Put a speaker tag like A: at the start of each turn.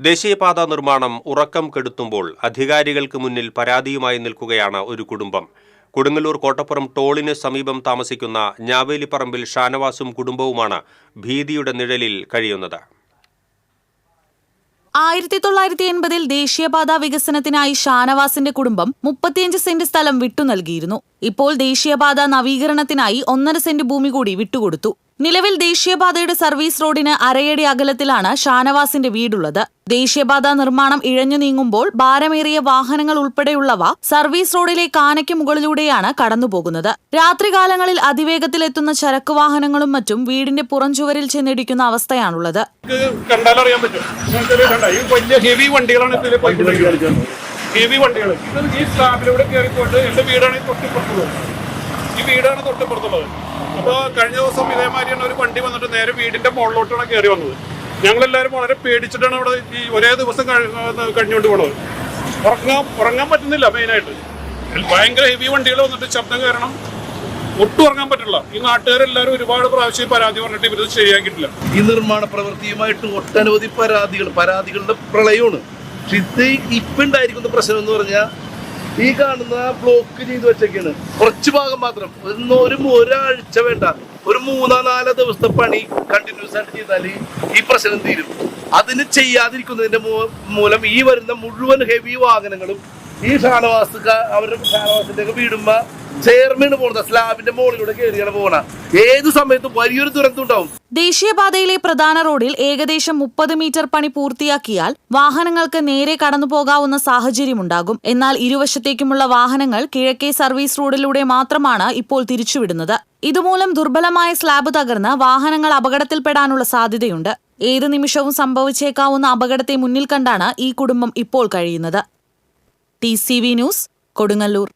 A: ദേശീയപാത നിർമ്മാണം ഉറക്കം കെടുത്തുമ്പോൾ അധികാരികൾക്ക് മുന്നിൽ പരാതിയുമായി നിൽക്കുകയാണ് ഒരു കുടുംബം. കൊടുങ്ങല്ലൂർ കോട്ടപ്പുറം ടോളിന് സമീപം താമസിക്കുന്ന ഞാവേലിപ്പറമ്പിൽ ഷാനവാസും കുടുംബവുമാണ് ഭീതിയുടെ നിഴലിൽ കഴിയുന്നത്.
B: ആയിരത്തി തൊള്ളായിരത്തി എൺപതിൽ ദേശീയപാത വികസനത്തിനായി ഷാനവാസിന്റെ കുടുംബം മുപ്പത്തിയഞ്ച് സെന്റ് സ്ഥലം വിട്ടു നൽകിയിരുന്നു. ഇപ്പോൾ ദേശീയപാത നവീകരണത്തിനായി ഒന്നര സെന്റ് ഭൂമി കൂടി വിട്ടുകൊടുത്തു. നിലവിൽ ദേശീയപാതയുടെ സർവീസ് റോഡിന് അരയടി അകലത്തിലാണ് ഷാനവാസിന്റെ വീടുള്ളത്. ദേശീയപാത നിർമ്മാണം ഇഴഞ്ഞു നീങ്ങുമ്പോൾ ഭാരമേറിയ വാഹനങ്ങൾ ഉൾപ്പെടെയുള്ളവ സർവീസ് റോഡിലെ കാനയ്ക്ക് മുകളിലൂടെയാണ് കടന്നുപോകുന്നത്. രാത്രികാലങ്ങളിൽ അതിവേഗത്തിലെത്തുന്ന ചരക്ക് വാഹനങ്ങളും മറ്റും വീടിന്റെ പുറംചുവരിൽ ചെന്നിടിക്കുന്ന അവസ്ഥയാണുള്ളത്?
C: ഈ വീടാണ് തൊട്ടിപ്പുറത്തുള്ളത്. ഈ വീടാണ് തൊട്ടിപ്പുറത്തുള്ളത്. അപ്പോൾ കഴിഞ്ഞ ദിവസം ഇതേമാതിരിയാണ് ഒരു വണ്ടി വന്നിട്ട് നേരെ വീടിന്റെ മുകളിലോട്ടാണ് കയറി വന്നത്. ഞങ്ങളെല്ലാവരും വളരെ പേടിച്ചിട്ടാണ് അവിടെ ഈ ഒരേ ദിവസം കഴി- കഴിഞ്ഞുകൊണ്ട് പോണത്. ഉറങ്ങാൻ ഉറങ്ങാൻ പറ്റുന്നില്ല മെയിനായിട്ട്. ഭയങ്കര ഹെവി വണ്ടികൾ വന്നിട്ട് ശബ്ദം കയറണം. ഒട്ടും ഉറങ്ങാൻ പറ്റില്ല. ഈ നാട്ടുകാരെല്ലാവരും ഒരുപാട് പ്രാവശ്യം പരാതി പറഞ്ഞിട്ട് ഇവരത് ശരിയാക്കിയിട്ടില്ല.
D: ഈ നിർമ്മാണ പ്രവൃത്തിയുമായിട്ട് ഒട്ടനവധി പരാതികൾ പരാതികളുടെ പ്രളയമാണ്. പക്ഷെ ഇത് ഇപ്പം ഉണ്ടായിരിക്കുന്ന പ്രശ്നം എന്ന് പറഞ്ഞാൽ ഈ കാണുന്ന ബ്ലോക്ക് ചെയ്ത് വെച്ചൊക്കെയാണ് കുറച്ച് ഭാഗം മാത്രം. ഒന്നും ഒരു ഒരാഴ്ച വേണ്ട. ഒരു മൂന്നോ നാലോ ദിവസത്തെ പണി കണ്ടിന്യൂസ് ആയിട്ട് ചെയ്താൽ ഈ പ്രശ്നം തീരും. അതിന് ചെയ്യാതിരിക്കുന്നതിന്റെ മൂലം ഈ വരുന്ന മുഴുവൻ ഹെവി വാഹനങ്ങളും ഈ ഷാനവാസ് അവരുടെ ഷാനവാസിന്റെ ഒക്കെ വീടുമ്പോ ചേർമീണ് പോണത് സ്ലാബിന്റെ മുകളിലൂടെ കയറിയാണ് പോണ ഏത് സമയത്തും വലിയൊരു ദുരന്തം ഉണ്ടാവും.
B: ദേശീയപാതയിലെ പ്രധാന റോഡിൽ ഏകദേശം മുപ്പത് മീറ്റർ പണി പൂർത്തിയാക്കിയാൽ വാഹനങ്ങൾക്ക് നേരെ കടന്നു പോകാവുന്ന സാഹചര്യമുണ്ടാകും. എന്നാൽ ഇരുവശത്തേക്കുമുള്ള വാഹനങ്ങൾ കിഴക്കേ സർവീസ് റോഡിലൂടെ മാത്രമാണ് ഇപ്പോൾ തിരിച്ചുവിടുന്നത്. ഇതുമൂലം ദുർബലമായ സ്ലാബ് തകർന്ന് വാഹനങ്ങൾ അപകടത്തിൽപ്പെടാനുള്ള സാധ്യതയുണ്ട്. ഏത് നിമിഷവും സംഭവിച്ചേക്കാവുന്ന അപകടത്തെ മുന്നിൽ കണ്ടാണ് ഈ കുടുംബം ഇപ്പോൾ കഴിയുന്നത്. T news Kodungallur.